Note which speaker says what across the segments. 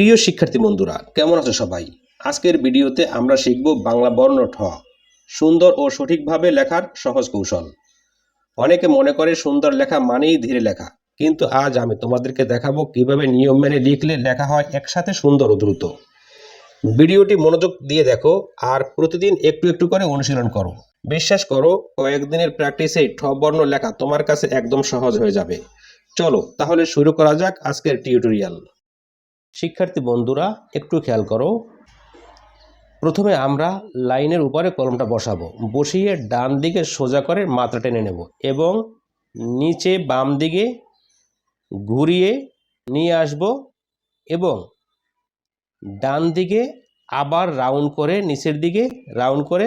Speaker 1: প্রিয় শিক্ষার্থী বন্ধুরা, কেমন আছো সবাই? আজকের ভিডিওতে আমরা শিখব বাংলা বর্ণ ঠ, সুন্দর ও সঠিকভাবে লেখার সহজ কৌশল। অনেকে মনে করে সুন্দর লেখা মানেই ধীরে লেখা, কিন্তু আজ আমি তোমাদেরকে দেখাবো কীভাবে নিয়ম মেনে লিখলে লেখা হয় একসাথে সুন্দর ও দ্রুত। ভিডিওটি মনোযোগ দিয়ে দেখো আর প্রতিদিন একটু একটু করে অনুশীলন করো। বিশ্বাস করো, কয়েকদিনের প্র্যাকটিসে ঠ বর্ণ লেখা তোমার কাছে একদম সহজ হয়ে যাবে। চলো তাহলে শুরু করা যাক আজকের টিউটোরিয়াল। শিক্ষার্থী বন্ধুরা, একটু খেয়াল করো। প্রথমে আমরা লাইনের উপরে কলমটা বসাবো। বসিয়ে ডান দিকে সোজা করে মাত্রা টেনে নেব এবং নিচে বাম দিকে ঘুরিয়ে নিয়ে আসব এবং ডান দিকে আবার রাউন্ড করে নিচের দিকে রাউন্ড করে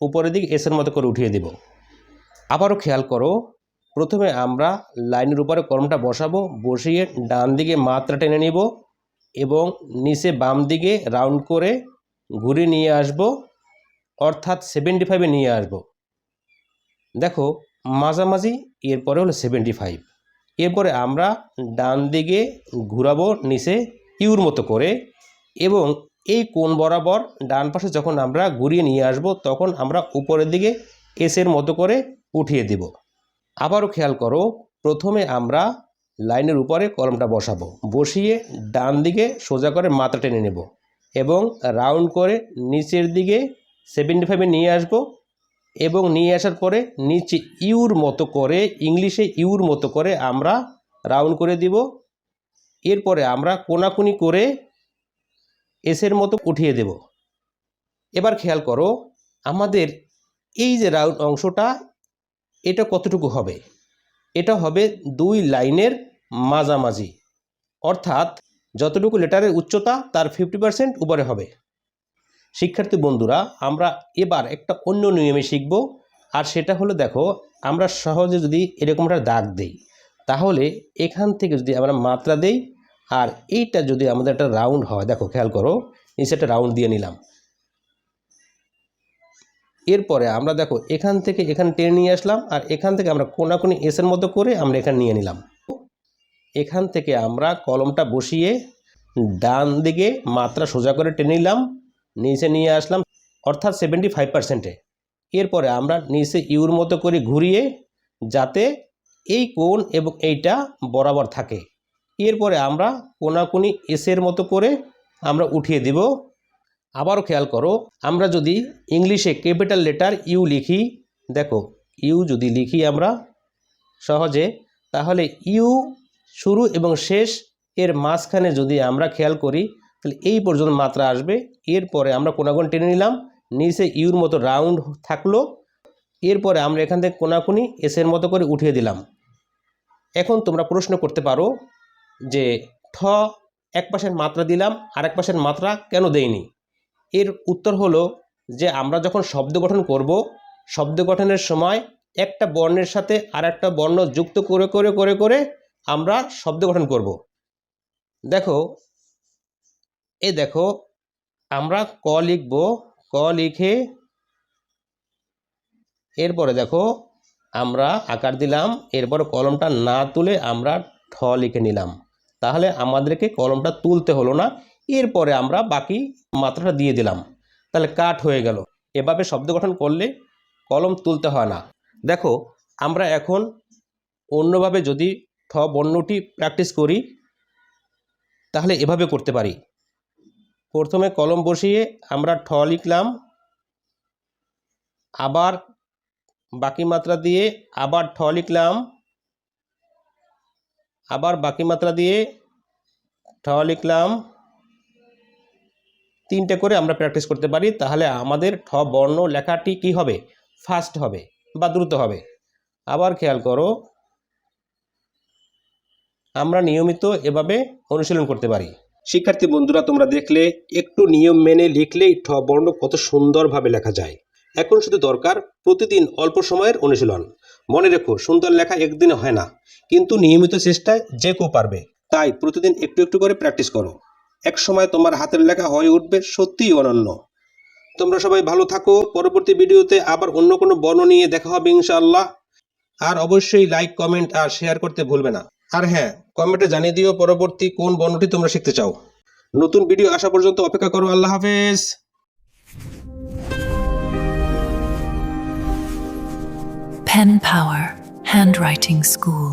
Speaker 1: উপরের দিকে এসের মতো করে উঠিয়ে দেব। আবারও খেয়াল করো প্রথমে আমরা লাইনের উপরে কলমটা বসাবো, বসিয়ে ডান দিকে মাত্রা টেনে নিব এবং নিচে বাম দিকে রাউন্ড করে ঘুরে নিয়ে আসব, অর্থাৎ সেভেন্টি ফাইভে নিয়ে আসব। দেখো, মাঝামাঝি, এরপরে হলো সেভেন্টি ফাইভ এরপরে আমরা ডান দিকে ঘুরাবো নিচে ইউর মতো করে এবং এই কোণ বরাবর ডান পাশে যখন আমরা ঘুরিয়ে নিয়ে আসব, তখন আমরা উপরের দিকে এসের মতো করে উঠিয়ে দেব। আবারও খেয়াল করো, প্রথমে আমরা লাইনের উপরে কলমটা বসাবো। বসিয়ে ডান দিকে সোজা করে মাথা টেনে নেব এবং রাউন্ড করে নিচের দিকে সেভেন্টি ফাইভে নিয়ে আসব এবং নিয়ে আসার পরে নিচে ইউর মতো করে, ইংলিশে ইউর মতো করে আমরা রাউন্ড করে দিব। এরপরে আমরা কোনাকুনি করে এসের মতো উঠিয়ে দেব। এবার খেয়াল করো, আমাদের এই যে রাউন্ড অংশটা এটা কতটুকু হবে? এটা হবে দুই লাইনের মাঝামাঝি। অর্থাৎ যতটুকু লেটারের উচ্চতা, তার ফিফটি পার্সেন্ট উপরে হবে। শিক্ষার্থী বন্ধুরা, আমরা এবার একটা অন্য নিয়মে শিখব। আর সেটা হলো দেখো, আমরা সহজে যদি এরকম একটা দাগ দেই, তাহলে এখান থেকে যদি আমরা মাত্রা দেই, আর এইটা যদি আমাদের একটা রাউন্ড হয়, দেখো খেয়াল করো, নিচে একটা রাউন্ড দিয়ে নিলাম। এরপরে আমরা দেখো, এখান থেকে এখানে টেনে নিয়ে আসলাম, আর এখান থেকে আমরা কোনাকুনি এসের মতো করে আমরা এখানে নিয়ে নিলাম। এখান থেকে আমরা কলমটা বসিয়ে ডান দিকে মাত্রা সোজা করে টেনে নিলাম, নিচে নিয়ে আসলাম, অর্থাৎ সেভেন্টি ফাইভ পার্সেন্টে এরপরে আমরা নিচে ইউর মতো করে ঘুরিয়ে যাতে এই কোণ এবং এইটা বরাবর থাকে। এরপরে আমরা কোনাকুনি এসের মতো করে আমরা উঠিয়ে দিব। আবারও খেয়াল করো, আমরা যদি ইংলিশে ক্যাপিটাল লেটার ইউ লিখি, দেখো, ইউ যদি লিখি আমরা সহজে, তাহলে ইউ শুরু এবং শেষ এর মাঝখানে যদি আমরা খেয়াল করি, তাহলে এই পর্যন্ত মাত্রা আসবে। এরপরে আমরা কোনাকুন টেনে নিলাম, নিচে ইউর মতো রাউন্ড থাকল, এরপরে আমরা এখান থেকে কোনাকুনি এসের মতো করে উঠিয়ে দিলাম। এখন তোমরা প্রশ্ন করতে পারো যে ঠ এক পাশের মাত্রা দিলাম আর এক পাশের মাত্রা কেন দেইনি? এর উত্তর হলো যে আমরা যখন শব্দ গঠন করব, শব্দ গঠনের সময় একটা বর্ণের সাথে আর একটা বর্ণ যুক্ত করে করে করে করে আমরা শব্দ গঠন করব। দেখো, এ দেখো, আমরা ক লিখব, ক লিখে এরপরে দেখো, আমরা আকার দিলাম, এরপরে কলমটা না তুলে আমরা ঠ লিখে নিলাম। তাহলে আমাদেরকে কলমটা তুলতে হলো না এরপরে আমরা বাকি মাত্রাটা দিয়ে দিলাম। তাহলে কাট হয়ে গেল। এভাবে শব্দ গঠন করলে কলম তুলতে হয় না। দেখো, আমরা এখন অন্যভাবে যদি ঠ বর্ণটি প্র্যাকটিস করি, তাহলে এভাবে করতে পারি। প্রথমে কলম বসিয়ে আমরা ঠ লিখলাম। আবার বাকি মাত্রা দিয়ে আবার ঠ লিখলাম। আবার বাকি মাত্রা দিয়ে ঠ লিখলাম। তিনটে করে আমরা প্র্যাকটিস করতে পারি, তাহলে আমাদের ঠ বর্ণ লেখাটি কি হবে? ফাস্ট হবে বা দ্রুত হবে। আবার খেয়াল করো, আমরা নিয়মিত এভাবে অনুশীলন করতে পারি। শিক্ষার্থী বন্ধুরা, তোমরা দেখলে একটু নিয়ম মেনে লিখলেই ঠ বর্ণ কত সুন্দরভাবে লেখা যায়। এখন শুধু দরকার প্রতিদিন অল্প সময়ের অনুশীলন। মনে রেখো, সুন্দর লেখা একদিনে হয় না, কিন্তু নিয়মিত চেষ্টায় যে কেউ পারবে। তাই প্রতিদিন একটু একটু করে প্র্যাকটিস করো। এক সময় তোমার হাতের লেখা হয়ে উঠবে সত্যিই অনন্য। তোমরা সবাই ভালো থাকো। পরবর্তী ভিডিওতে আবার অন্য কোনো বর্ণ নিয়ে দেখা হবে ইনশাআল্লাহ। আর অবশ্যই লাইক কমেন্ট আর শেয়ার করতে ভুলবে না। আর হ্যাঁ কমেন্টে জানিয়ে দিও পরবর্তী কোন বর্ণটি তোমরা শিখতে চাও। নতুন ভিডিও আসা পর্যন্ত অপেক্ষা করো। আল্লাহ হাফেজ।
Speaker 2: Pen Power, Handwriting School